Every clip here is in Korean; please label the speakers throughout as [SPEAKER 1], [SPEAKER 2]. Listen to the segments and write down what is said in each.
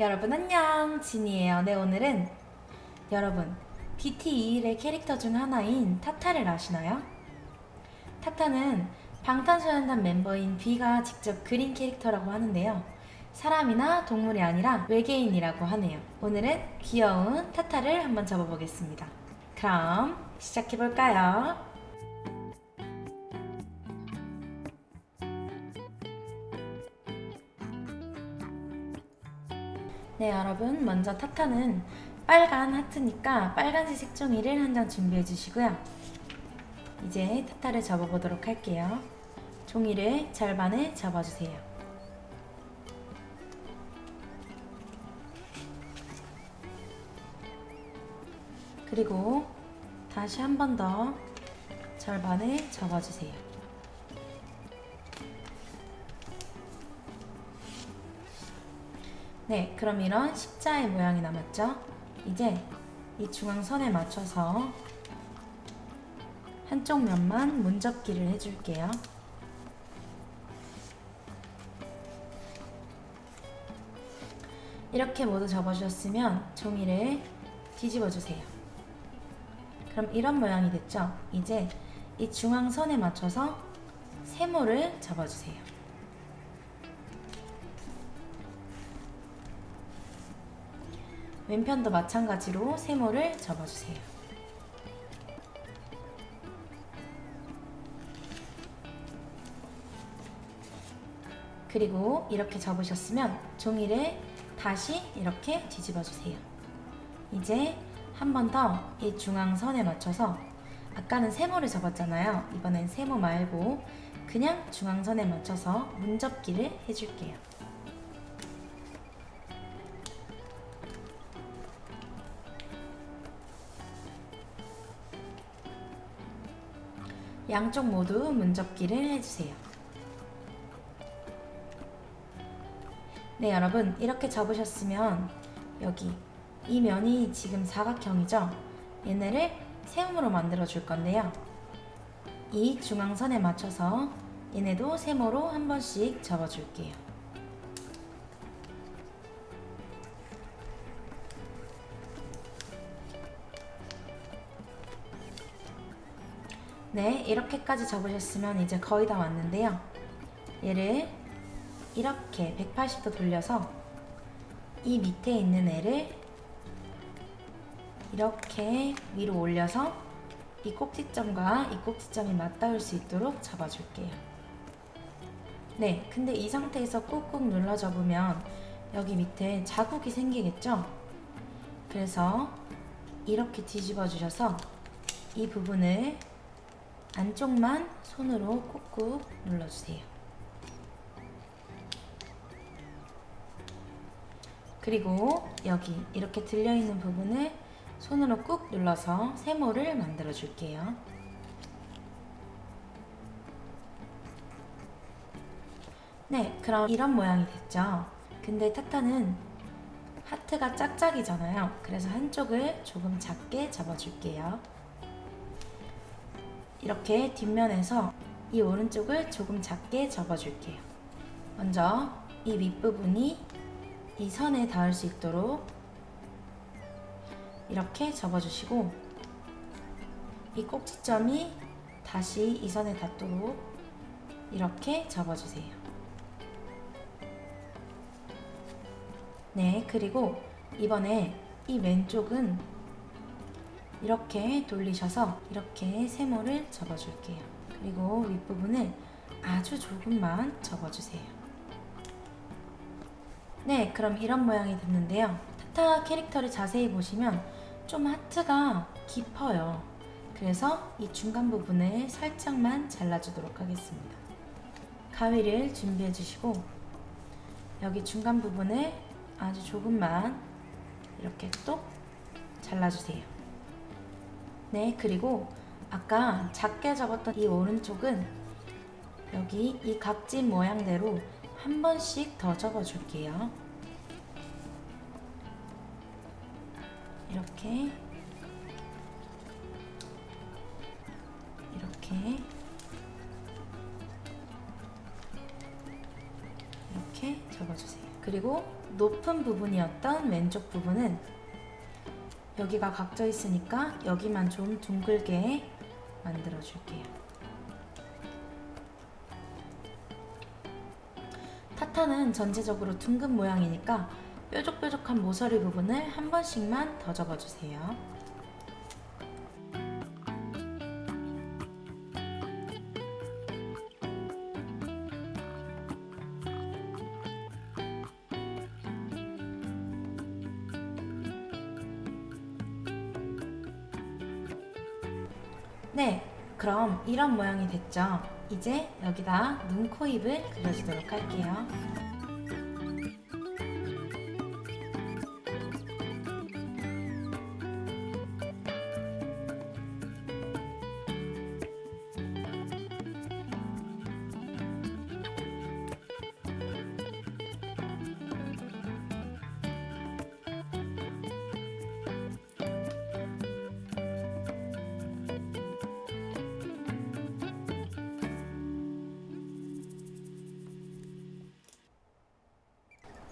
[SPEAKER 1] 여러분 안녕 진이에요. 네 오늘은 여러분 BT21의 캐릭터 중 하나인 타타를 아시나요? 타타는 방탄소년단 멤버인 B가 직접 그린 캐릭터라고 하는데요. 사람이나 동물이 아니라 외계인이라고 하네요. 오늘은 귀여운 타타를 한번 접어보겠습니다. 그럼 시작해볼까요? 네, 여러분. 먼저 타타는 빨간 하트니까 빨간색 색종이를 한 장 준비해 주시고요. 이제 타타를 접어보도록 할게요. 종이를 절반에 접어주세요. 그리고 다시 한 번 더 절반에 접어주세요. 네, 그럼 이런 십자의 모양이 남았죠? 이제 이 중앙선에 맞춰서 한쪽 면만 문접기를 해줄게요. 이렇게 모두 접어주셨으면 종이를 뒤집어 주세요. 그럼 이런 모양이 됐죠? 이제 이 중앙선에 맞춰서 세모를 접어주세요. 왼편도 마찬가지로 세모를 접어주세요. 그리고 이렇게 접으셨으면 종이를 다시 이렇게 뒤집어 주세요. 이제 한 번 더 이 중앙선에 맞춰서 아까는 세모를 접었잖아요. 이번엔 세모 말고 그냥 중앙선에 맞춰서 문접기를 해줄게요. 양쪽 모두 문접기를 해주세요. 네, 여러분. 이렇게 접으셨으면 여기 이 면이 지금 사각형이죠? 얘네를 세모로 만들어 줄 건데요. 이 중앙선에 맞춰서 얘네도 세모로 한 번씩 접어 줄게요. 네, 이렇게까지 접으셨으면 이제 거의 다 왔는데요. 얘를 이렇게 180도 돌려서 이 밑에 있는 애를 이렇게 위로 올려서 이 꼭지점과 이 꼭지점이 맞닿을 수 있도록 잡아줄게요. 네, 근데 이 상태에서 꾹꾹 눌러 접으면 여기 밑에 자국이 생기겠죠? 그래서 이렇게 뒤집어 주셔서 이 부분을 안쪽만 손으로 꾹꾹 눌러주세요. 그리고 여기 이렇게 들려있는 부분을 손으로 꾹 눌러서 세모를 만들어 줄게요. 네, 그럼 이런 모양이 됐죠. 근데 타타는 하트가 짝짝이잖아요. 그래서 한쪽을 조금 작게 접어줄게요. 이렇게 뒷면에서 이 오른쪽을 조금 작게 접어줄게요. 먼저 이 윗부분이 이 선에 닿을 수 있도록 이렇게 접어주시고 이 꼭지점이 다시 이 선에 닿도록 이렇게 접어주세요. 네, 그리고 이번에 이 왼쪽은 이렇게 돌리셔서 이렇게 세모를 접어줄게요. 그리고 윗부분을 아주 조금만 접어주세요. 네, 그럼 이런 모양이 됐는데요. 타타 캐릭터를 자세히 보시면 좀 하트가 깊어요. 그래서 이 중간 부분을 살짝만 잘라주도록 하겠습니다. 가위를 준비해 주시고 여기 중간 부분을 아주 조금만 이렇게 또 잘라주세요. 네, 그리고 아까 작게 접었던 이 오른쪽은 여기 이 각진 모양대로 한 번씩 더 접어줄게요. 이렇게 이렇게 이렇게 접어주세요. 그리고 높은 부분이었던 왼쪽 부분은 여기가 각져 있으니까 여기만 좀 둥글게 만들어 줄게요. 타타는 전체적으로 둥근 모양이니까 뾰족뾰족한 모서리 부분을 한 번씩만 더 접어주세요. 네, 그럼 이런 모양이 됐죠? 이제 여기다 눈, 코, 입을 그려주도록 할게요.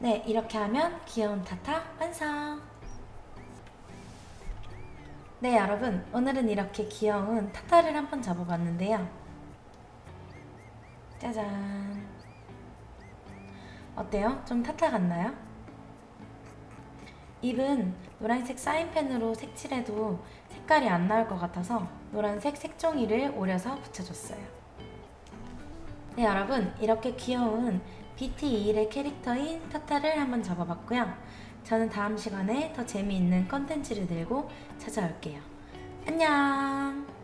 [SPEAKER 1] 네, 이렇게 하면 귀여운 타타 완성! 네, 여러분. 오늘은 이렇게 귀여운 타타를 한번 접어봤는데요. 짜잔. 어때요? 좀 타타 같나요? 입은 노란색 사인펜으로 색칠해도 색깔이 안 나올 것 같아서 노란색 색종이를 오려서 붙여줬어요. 네, 여러분. 이렇게 귀여운 BT21의 캐릭터인 타타를 한번 접어봤고요. 저는 다음 시간에 더 재미있는 컨텐츠를 들고 찾아올게요. 안녕!